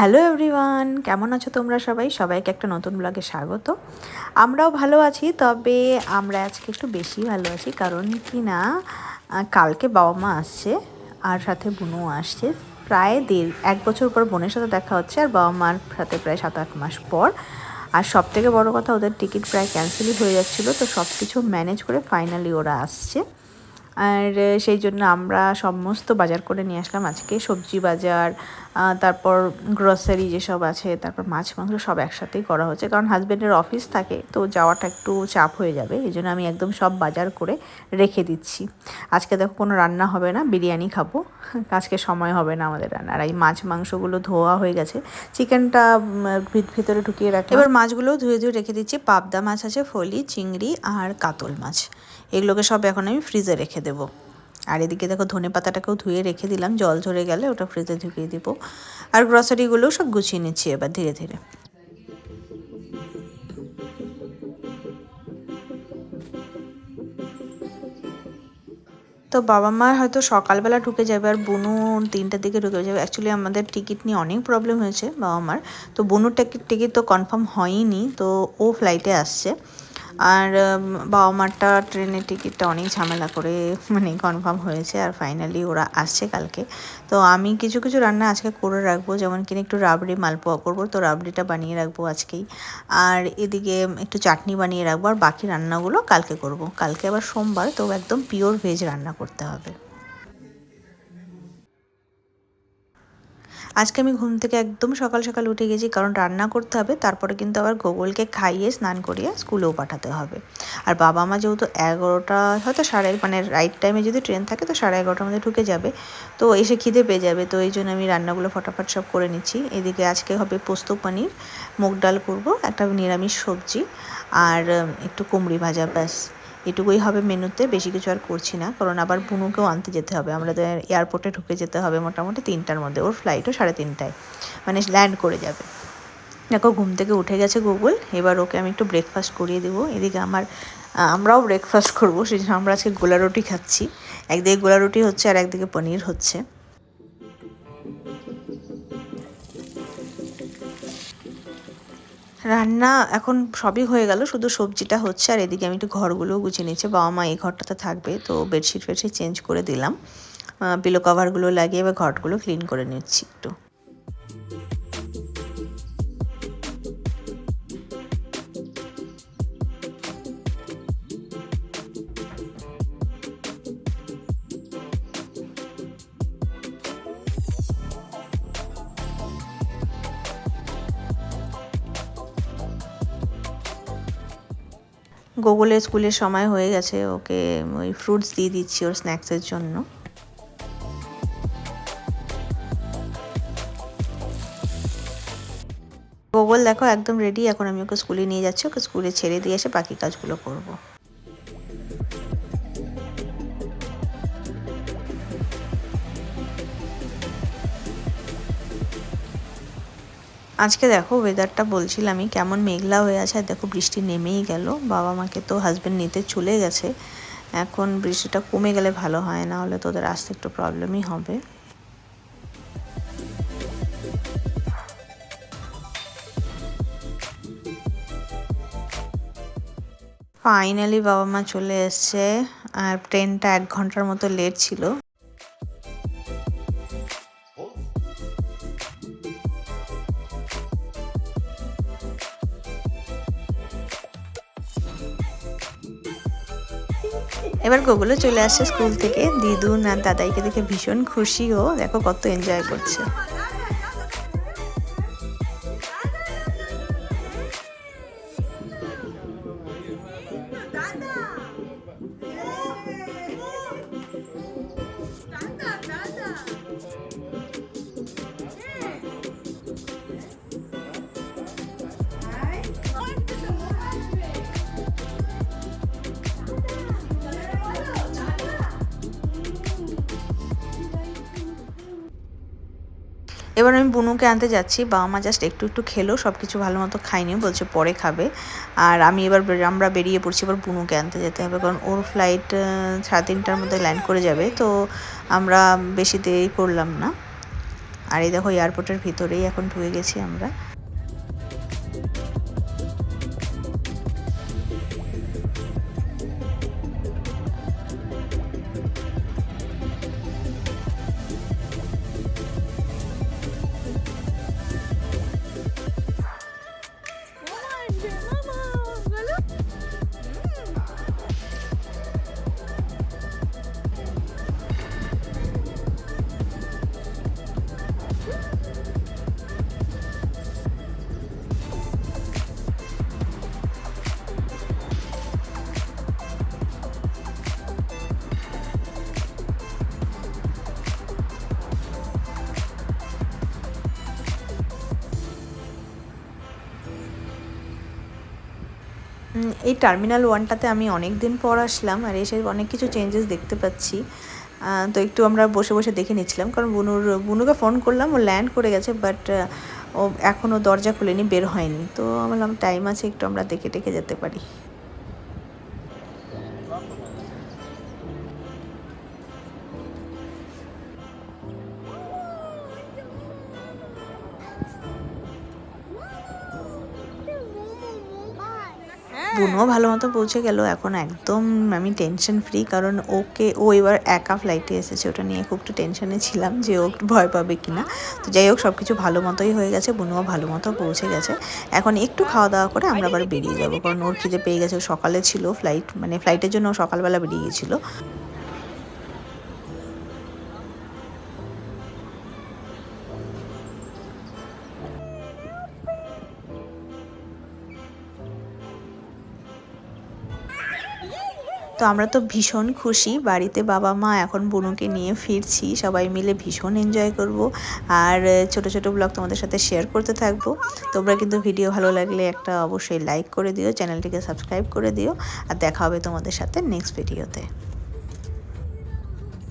Hello everyone, কেমন আছো তোমরা সবাই? সবাইকে একটা নতুন ব্লগে স্বাগত। আমরাও ভালো আছি, তবে আমরা আজকে একটু বেশি ভালো আছি, কারণ কি না কালকে বাবা মা আসছে, আর সাথে বুনু আসছে। প্রায় দেড়, এক বছর পর বোনের সাথে দেখা হচ্ছে, আর বাবা মার সাথে প্রায় সাত আট মাস পর। আর সব থেকে বড়ো কথা, ওদের টিকিট প্রায় ক্যান্সেলই হয়ে যাচ্ছিল, তো সব কিছু ম্যানেজ করে ফাইনালি ওরা আসছে। আর সেই জন্য আমরা সমস্ত বাজার করে নিয়ে আসলাম। আজকে সবজি বাজার তারপর গ্রসারি যেসব আছে, তারপর মাছ, মাংস সব একসাথেই করা হচ্ছে। কারণ হাজব্যান্ডের অফিস থাকে, তো যাওয়াটা একটু চাপ হয়ে যাবে। এই জন্য আমি একদম সব বাজার করে রেখে দিচ্ছি। আজকে দেখো কোনো রান্না হবে না, বিরিয়ানি খাব। আজকে সময় হবে না আমাদের রান্না আর এই মাছ, মাংসগুলো ধোয়া হয়ে গেছে। চিকেনটা ভিতরে ঢুকিয়ে রাখি এবার মাছগুলোও ধুয়ে ধুয়ে রেখে দিচ্ছি। পাবদা মাছ আছে, ফলি, চিংড়ি আর কাতল মাছ। এগুলোকে সব এখন আমি ফ্রিজে রেখে দেবো। আর এদিকে দেখো ধনে পাতাটাকেও ধুয়ে রেখে দিলাম, জল ঝরে গেলে ওটা ফ্রিজে ঢুকিয়ে দিব। আর গ্রসারিগুলোও সব গুছিয়ে নিচ্ছি এবার ধীরে ধীরে। তো বাবা মা হয়তো সকালবেলা ঢুকে যাবে আর বুনু তিনটার দিকে ঢুকে যাবে। অ্যাকচুয়ালি আমাদের টিকিট নিয়ে অনেক প্রবলেম হয়েছে বাবা মার। তো বনুর টিকিট টিকিট তো কনফার্ম হয়নি তো ও ফ্লাইটে আসছে। আর বাবা মারটা ট্রেনের টিকিটটা অনেক ঝামেলা করে মানে কনফার্ম হয়েছে আর ফাইনালি ওরা আসছে কালকে। তো আমি কিছু কিছু রান্না আজকে করে রাখব, যেমন কিনা একটু রাবড়ি মালপোয়া করব, তো রাবড়িটা বানিয়ে রাখব আজকেই। আর এদিকে একটু চাটনি বানিয়ে রাখব, আর বাকি রান্নাগুলো কালকে করব। কালকে আবার সোমবার, তো একদম পিওর ভেজ রান্না করতে হবে। আজকে আমি ঘুম থেকে একদম সকাল সকাল উঠে গেছি, কারণ রান্না করতে হবে, তারপরে কিন্তু আবার গোগলকে খাইয়ে স্নান করিয়ে স্কুলেও পাঠাতে হবে। আর বাবা মা যেহেতু এগারোটা, হয়তো সাড়ে মানে রাইট টাইমে যদি ট্রেন থাকে তো সাড়ে এগারোটার মধ্যে ঢুকে যাবে। তো এসে খিদে পেয়ে যাবে, তো এই জন্য আমি রান্নাগুলো ফটাফট সব করে নিচ্ছি। এদিকে আজকে হবে পোস্ত পনির, মুগ ডাল করব, একটা নিরামিষ সবজি, আর একটু কুমড়ি ভাজা, ব্যাস। এটুকুই হবে মেনুতে, বেশি কিছু আর করছি না। কারণ আবার বুনুকেও আনতে যেতে হবে। আমাদের এয়ারপোর্টে ঢুকে যেতে হবে মোটামুটি তিনটার মধ্যে। ওর ফ্লাইটও সাড়ে তিনটায়। মানে ল্যান্ড করে যাবে। দেখো, ঘুম থেকে উঠে গেছে গুগল এবার ওকে আমি একটু ব্রেকফাস্ট করিয়ে দেবো। এদিকে আমার, আমরাও ব্রেকফাস্ট করব। সেই জন্য আমরা আজকে গোলা রুটি খাচ্ছি। একদিকে গোলা রুটি হচ্ছে আর একদিকে পনির হচ্ছে। রান্না এখন সবই হয়ে গেল, শুধু সবজিটা হচ্ছে আর এদিকে আমি একটু ঘরগুলোও গুছিয়ে নিয়েছি। বাবা মা এই ঘরটাতে থাকবে, তো বেডশিট ফেডশিট চেঞ্জ করে দিলাম। পিলো কভারগুলো লাগিয়ে এবার ঘরগুলো ক্লিন করে নিচ্ছি একটু। গোগলের স্কুলের সময় হয়ে গেছে, ওকে ওই ফ্রুটস দিয়ে দিচ্ছি ওর স্ন্যাক্সের জন্য। গোগল দেখো একদম রেডি এখন আমি ওকে স্কুলে নিয়ে যাচ্ছি, ওকে স্কুলে ছেড়ে দিয়ে এসে বাকি কাজগুলো করব। আজকে দেখো ওয়েদারটা বলছিলামই, কেমন মেঘলা হয়ে আছে, আর দেখো বৃষ্টি নেমেই গেল। বাবা মাকে তো হাজব্যান্ড নিতে চলে গেছে। এখন বৃষ্টিটা কমে গেলে ভালো হয়, না হলে তোদের আসতে একটু প্রবলেমই হবে। ফাইনালি বাবা মা চলে এসছে। আর ট্রেনটা এক ঘণ্টার মতো লেট ছিল। এবার গোগুলো চলে আসছে স্কুল থেকে। দিদুন আর দাদাইকে দেখে ভীষণ খুশি ও দেখো কত এনজয় করছে। এবার আমি বুনুকে আনতে যাচ্ছি, বাবা মা জাস্ট একটু একটু খেলো সব কিছু ভালো মতো খাইনি বলছে পরে খাবে। আর আমি এবার আমরা বেরিয়ে পড়ছি, এবার বুনুকে আনতে যেতে হবে, কারণ ওর ফ্লাইট সাড়ে তিনটার মধ্যে ল্যান্ড করে যাবে, তো আমরা বেশি দেরি করলাম না। আর এই দেখো এয়ারপোর্টের ভিতরেই এখন ঢুকে গেছি আমরা। এই টার্মিনাল ওয়ানটাতে আমি অনেক দিন পর আসলাম আর এসে অনেক কিছু চেঞ্জেস দেখতে পাচ্ছি। তো একটু আমরা বসে বসে দেখে নিচ্ছিলাম কারণ বুনুর, বুনুকে ফোন করলাম, ও ল্যান্ড করে গেছে বাট ও এখনও দরজা খুলেনি, বের হয়নি। তো আমি বললাম টাইম আছে, একটু আমরা দেখে টেকে যেতে পারি। বুনুও ভালো মতো পৌঁছে গেল। এখন একদম আমি টেনশন ফ্রি কারণ ওকে ও এবার একা ফ্লাইটে এসেছে। ওটা নিয়ে খুব একটু টেনশনে ছিলাম যে ও ভয় পাবে কি না তো যাই হোক সব কিছু ভালো মতোই হয়ে গেছে। বোনও ভালো মতো পৌঁছে গেছে। এখন একটু খাওয়া দাওয়া করে আমরা আবার বেরিয়ে যাব। কারণ ওর খিদে পেয়ে গেছে। ও সকালে ছিল ফ্লাইট মানে ফ্লাইটের জন্য ও সকালবেলা বেরিয়ে গেছিল। তো আমরা তো ভীষণ খুশি। বাড়িতে বাবা, মা এখন বুনুকে নিয়ে ফিরছি। সবাই মিলে ভীষণ এনজয় করব। আর ছোট ছোট ব্লগ তোমাদের সাথে শেয়ার করতে থাকব। তোমরা কিন্তু ভিডিও ভালো লাগলে একটা অবশ্যই লাইক করে দিও। চ্যানেলটিকে সাবস্ক্রাইব করে দিও। আর দেখা হবে তোমাদের সাথে নেক্সট ভিডিওতে